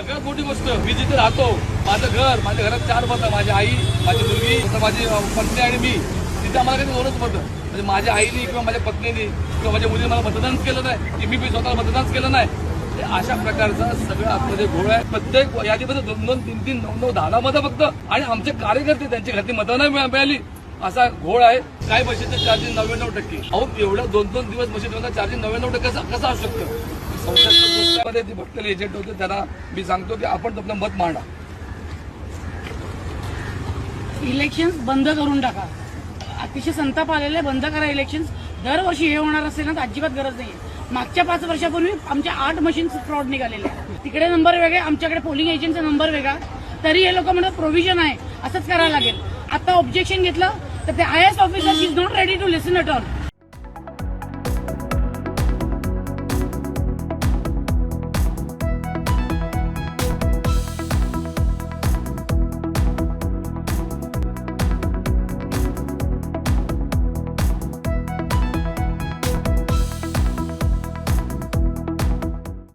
सगळ्यात मोठी गोष्ट मी जिथे राहतो माझं घर माझ्या घरात चार मतं माझी आई माझी मुलगी माझी पत्नी आणि मी. तिथे आम्हाला काही दोनच मतं. म्हणजे माझ्या आईने किंवा माझ्या पत्नीने किंवा माझ्या मुलीने मला मतदानच केलं नाही की मी मी स्वतःला मतदानच केलं नाही. अशा प्रकारचा सगळं आतमध्ये घोळ आहे प्रत्येक यादीमध्ये दोन दोन तीन तीन नऊ नऊ दहा दहा मतं फक्त. आणि आमचे कार्यकर्ते त्यांची घरती मतं नाही मिळा- मिळाली. असा घोळ आहे. काय मशीनचं चार्जिंग नव्याण्णव टक्के. अहो एवढं दोन दोन दिवस मशीन चार्जिंग नव्याण्णव टक्के कसं असू शकतं? संसदमध्ये ती एजंट होते त्यांना मी सांगतो की आपण आपलं मत मांडा. इलेक्शन बंद करून टाका. अतिशय संताप आलेले बंद करा इलेक्शन दरवर्षी हे होणार असेल ना तर अजिबात गरज नाही मागच्या पाच वर्षापूर्वी आमच्या आठ मशीन फ्रॉड निघालेले तिकडे नंबर वेगळे आमच्याकडे पोलिंग एजंटचा नंबर वेगळा. तरी हे लोक म्हणतात प्रोव्हिजन आहे. असंच करायला लागेल. आता ऑब्जेक्शन घेतलं तर ते I S officer is not ready to listen at all